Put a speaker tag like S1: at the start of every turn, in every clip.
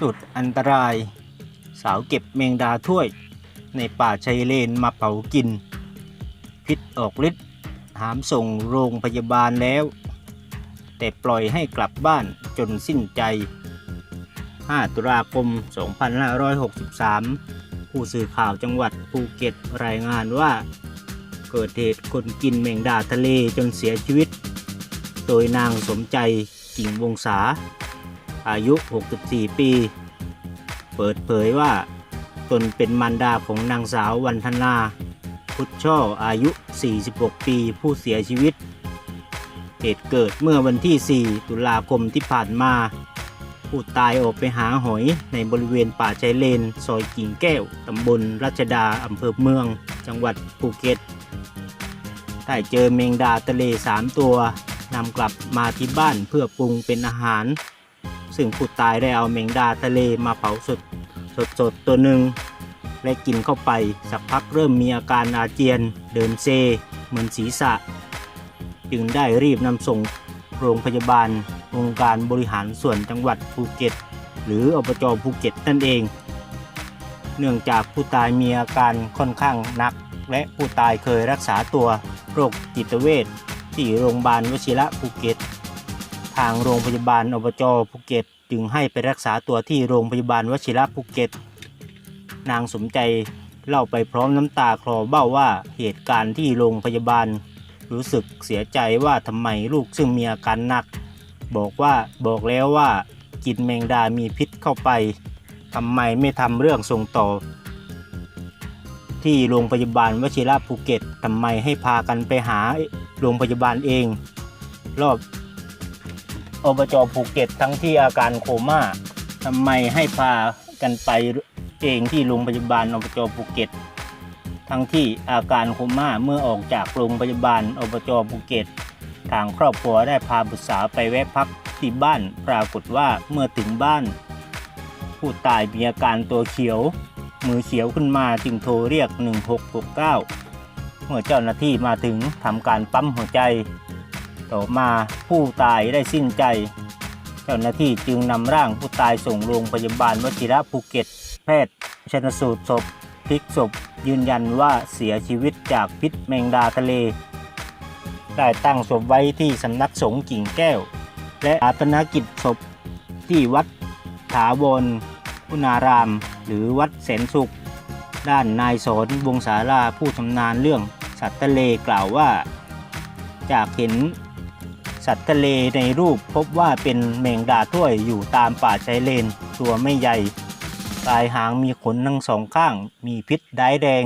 S1: สุดอันตราย สาวเก็บแมงดาถ้วย ในป่าชายเลนมาเผากิน พิษออกฤทธิ์หามส่งโรงพยาบาลแล้ว แต่ปล่อยให้กลับบ้านจนสิ้นใจ 5 ตุลาคม 2563 ผู้สื่อข่าวจังหวัดภูเก็ตรายงานว่า เกิดเหตุคนกินแมงดาทะเลจนเสียชีวิต โดยนางสมใจกิ่งวงศา อายุ 64 ปี เปิดเผยว่าตนเป็นมารดาของนางสาววันธนาพุทธช่ออายุ 46 ปีผู้เสียชีวิต เหตุเกิดเมื่อวันที่ 4 ตุลาคมที่ผ่านมา ผู้ตายออกไปหาหอยในบริเวณป่าชายเลน ซอยกิ่งแก้ว ตำบลรัชดา อำเภอเมือง จังหวัดภูเก็ตได้เจอแมงดาทะเล 3 ตัวนำกลับมาที่บ้านเพื่อปรุงเป็นอาหาร ซึ่งผู้ตายได้เอาแมงดาทะเลมาเผาสดสดสดตัวหนึ่งและกินเข้าไปสักพักเริ่มมีอาการอาเจียน เดินเซ เหมือนศีรษะ จึงได้รีบนำส่งโรงพยาบาลองค์การบริหารส่วนจังหวัดภูเก็ต หรืออบจภูเก็ตนั่นเอง เนื่องจากผู้ตายมีอาการค่อนข้างหนัก และผู้ตายเคยรักษาตัวโรคจิตเวชที่โรงพยาบาลวชิระภูเก็ต ทางโรงพยาบาลอบจภูเก็ต จึงให้ไปรักษาตัวที่โรงพยาบาลวชิระภูเก็ต นางสมใจเล่าไปพร้อมน้ำตาคลอเบ้าว่าเหตุการณ์ที่โรงพยาบาล รู้สึกเสียใจว่าทำไมลูกซึ่งมีอาการหนัก บอกว่าบอกแล้วว่ากินแมงดามีพิษเข้าไปทำไมไม่ทำเรื่องส่งต่อ ที่โรงพยาบาลวชิระภูเก็ตทำไมให้พากันไปหาโรงพยาบาลเอง รอบ อบจภูเก็ตทั้งที่อาการโคม่าทำไมให้พากันไปเองที่โรงพยาบาลอบจภูเก็ต ทั้งที่อาการโคม่าเมื่อออกจากโรงพยาบาลอบจภูเก็ต ทางครอบครัวได้พาบุตรสาวไปแวะพักที่บ้านปรากฏว่าเมื่อถึงบ้าน ผู้ตายมีอาการตัวเขียว มือเขียวขึ้นมาจึงโทรเรียก 1669 เมื่อเจ้าหน้าที่มาถึงทำการปั๊มหัวใจ ต่อมาผู้ตายได้สิ้นใจ เจ้าหน้าที่จึงนำร่างผู้ตายส่งโรงพยาบาลวชิระภูเก็ต แพทย์ชนสูตรศพพลิกศพ ยืนยันว่าเสียชีวิตจากพิษแมงดาทะเล ได้ตั้งศพไว้ที่สำนักสงฆ์กิ่งแก้ว และอาปนกิจศพที่วัดถาวรคุณาราม หรือวัดแสนสุข ด้านนายสอนวงศาลาผู้ชำนาญเรื่องสัตว์ทะเลกล่าวว่า จากเห็น สัตว์ทะเลในรูปพบว่าเป็นแมงดาถ้วยอยู่ตามป่าชายเลน ตัวไม่ใหญ่ปลายหางมีขนทั้งสองข้าง มีพิษได้ายแดง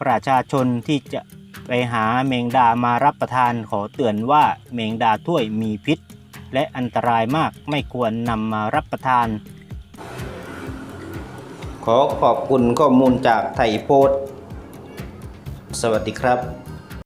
S1: ประชาชนที่จะไปหาแมงดามารับประทานขอเตือนว่าแมงดาถ้วยมีพิษ และอันตรายมากไม่ควรนำมารับประทาน ขอขอบคุณข้อมูลจากไทยโพสต์สวัสดีครับ